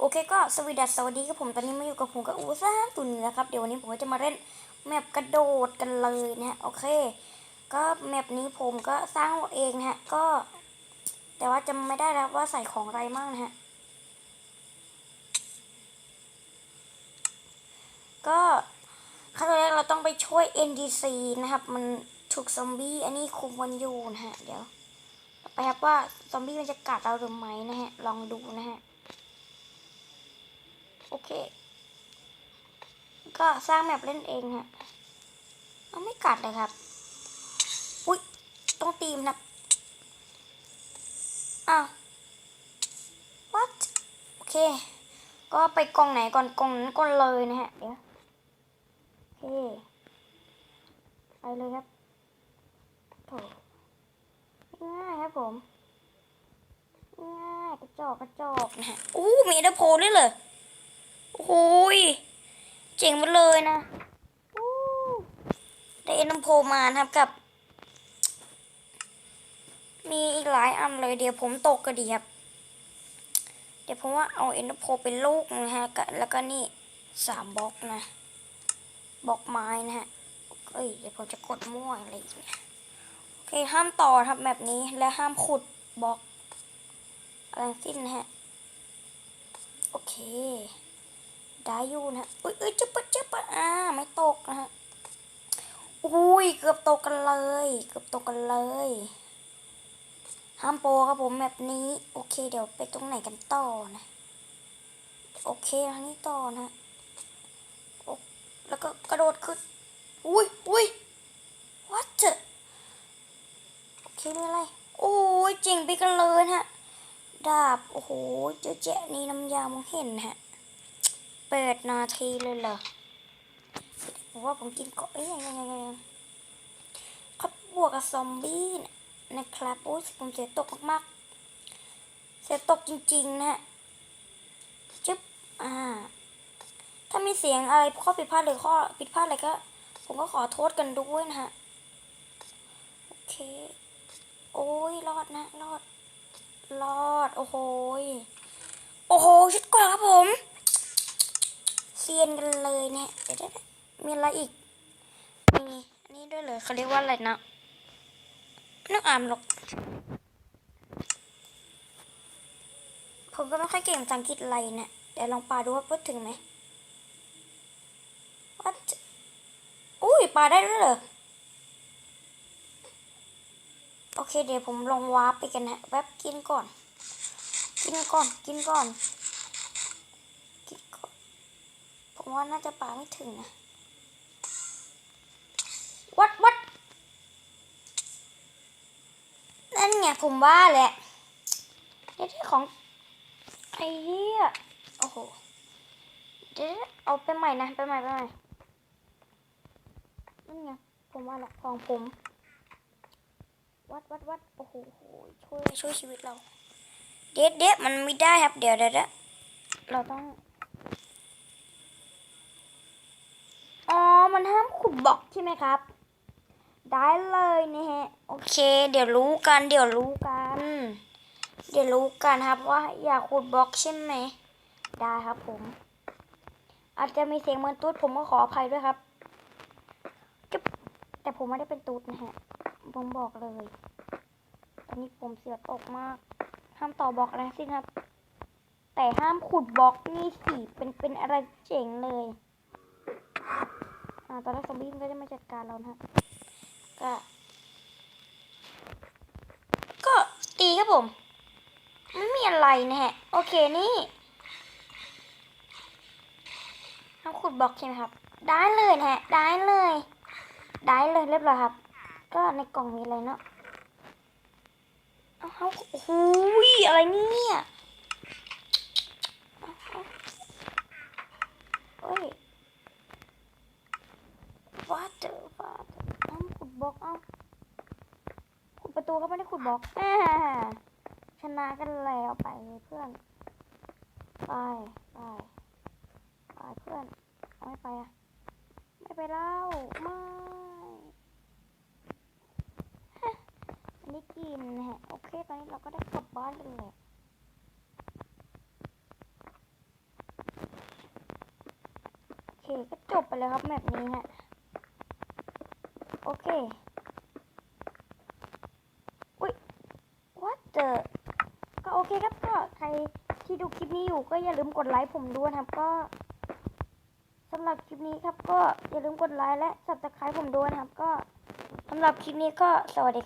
โอเคก็สวีดัสสวัสดีครับผมตอนนี้มาอยู่กับผมกับอูซ่าตุนนะครับเดี๋ยววันนี้ผมก็จะมาเล่นแมปกระโดดกันเลยนะฮะโอเค ก็แมปนี้ผมก็สร้างเองนะฮะก็ แต่ว่าจำไม่ได้แล้วว่าใส่ของอะไรบ้างนะฮะก็ขั้นตอนแรกเราต้องไปช่วย NDC นะครับ มันถูกซอมบี้อันนี้คุมมันอยู่นะฮะเดี๋ยวไปครับว่าซอมบี้มันจะกัดเราหรือไม่นะฮะลองดูนะฮะ โอเค ก็สร้างแมปเล่นเองฮะเอาไม่กัดเลยครับ อุ้ยต้องตีมนะอ้าว what โอเค ก็ไปกองไหนก่อนกองนั้นก่อนเลยนะฮะ เดี๋ยวโอเคไปเลยครับโถง่ายครับผมง่ายกระจอกกระจอกนะฮะอู้มีเอเดอร์โพด้วยเลย โอ้ย เจ๋งหมดเลยนะได้เอ็นโพมานะครับกับ มีอีกหลายอันเลยเดี๋ยวผมตกก็ดีครับ เดี๋ยวผมว่าเอาเอ็นโพเป็นลูกนะฮะแล้วก็นี่สามบล็อกนะบล็อกไม้นะฮะเอ้ยเดี๋ยวผมจะกดมั่วอะไรอีกเนี่ยโอเคห้ามต่อครับแบบนี้และห้ามขุดบล็อกอะไรสิ้นนะฮะโอเค ได้อยู่นะอุ้ยเอ้ยจะปะจะปะอ่าไม่ตกนะฮะอุ้ยเกือบตกกันเลย เกือบตกกันเลยห้ามโปรครับผมแบบนี้ โอเค เดี๋ยวไปตรงไหนกันต่อนะ โอเคทางนี้ต่อนะโอแล้วก็กระโดดขึ้นอุ้ยอุ้ย what the โอเคไม่เป็นไร โอ้ยเจ๋งไปกันเลยนะฮะ ดาบ โอ้โห เจอแจะนี่น้ำยามองเห็นนะฮะ แปดนาทีเลยเหรอผมว่าผมกินก่อนเอ้ยยังยังยังยังเขาบวกกับซอมบี้นะนครับโอ้ยผมเสียตกมากๆ เสียตกจริงๆนะฮะจึ๊บอ่า ถ้ามีเสียงอะไรข้อผิดพลาดหรือข้อผิดพลาดอะไรก็ ผมก็ขอโทษกันด้วยนะฮะ โอเค โอ้ยรอดนะ รอด รอด โอ้โห โอ้โหชุดกว่าครับผม เซียนกันเลยเนี่ยเดี๋ยวมีอะไรอีกมีอันนี้ด้วยเลยเขาเรียกว่าอะไรนะไม่ต้องอ่านหรอก ผมก็ไม่ค่อยเก่งภาษาอังกฤษอะไรเนี่ยเดี๋ยวลองปาดูว่าพูดถึงไหมว่าอุ้ยปาได้ด้วยเหรอโอเคเดี๋ยวผมลองวาร์ปไปกันนะแป๊บกินก่อน กินก่อนกินก่อน กินก่อน ผม ว่าน่าจะปาไม่ถึงนะวัดวัดนั่นไงผมว่าแหละเดี๋ยวของไอ้เหี้ยโอ้โหเดี๋ยวเอาไปใหม่นะไปใหม่ไปใหม่นั่นไงผมว่าแหละของผม วัดวัดวัดโอ้โหช่วยช่วยชีวิตเรา เด็ดเด็ดมันไม่ได้ครับ เดี๋ยวเดี๋ยวเดี๋ยวเราต้อง อ๋อ มันห้ามขุด บอกใช่ไหมครับ ได้เลยนะฮะ โอเค เดี๋ยวรู้กัน เดี๋ยวรู้กัน เดี๋ยวรู้กันครับว่าอยากขุดบล็อกใช่ไหม ได้ครับผม อาจจะมีเสียงเหมือนตูดผมก็ขออภัยด้วยครับจุ๊บแต่ผมไม่ได้เป็นตูดนะฮะ ผมบอกเลย ตอนนี้ผมเสียตกมาก ห้ามต่อบล็อกอะไรสิครับ แต่ห้ามขุดบล็อกนี่สิ เป็นเป็นอะไรเจ๋งเลย อ่าตอนแรกซอมบี้มันก็จะมาจัดการเรานะฮะก็ก็ตีครับผมไม่มีอะไรนะฮะ โอเคนี่ห้าขุดบล็อกใช่ไหมครับ ได้เลยนะฮะ ได้เลย ได้เลยเรียบร้อยครับ ก็ในกล่องมีอะไรเนาะเอาเอาโอ้โหยอะไรเนี่ยเอาเอาเอ้ยว่าเจอว่าเจอเอาขุดบล็อกเอา ขุดประตูก็ไม่ได้ขุดบล็อกชนะกันแล้วไปเพื่อน ไปไปไปเพื่อนไม่ไปอะ ไม่ไปเล่าไม่อันนี้กินฮะโอเคตอนนี้เราก็ได้กลับบ้านกันแล้วเคก็จบไปแล้วครับแมปนี้ฮะโอเค อุ้ย what the ก็โอเคครับก็ใครที่ดูคลิปนี้อยู่ก็อย่าลืมกดไลค์ผมด้วยนะครับ ก็สำหรับคลิปนี้ครับก็อย่าลืมกดไลค์และ subscribe ผมด้วยนะครับ ก็สำหรับคลิปนี้ก็สวัสดีครับ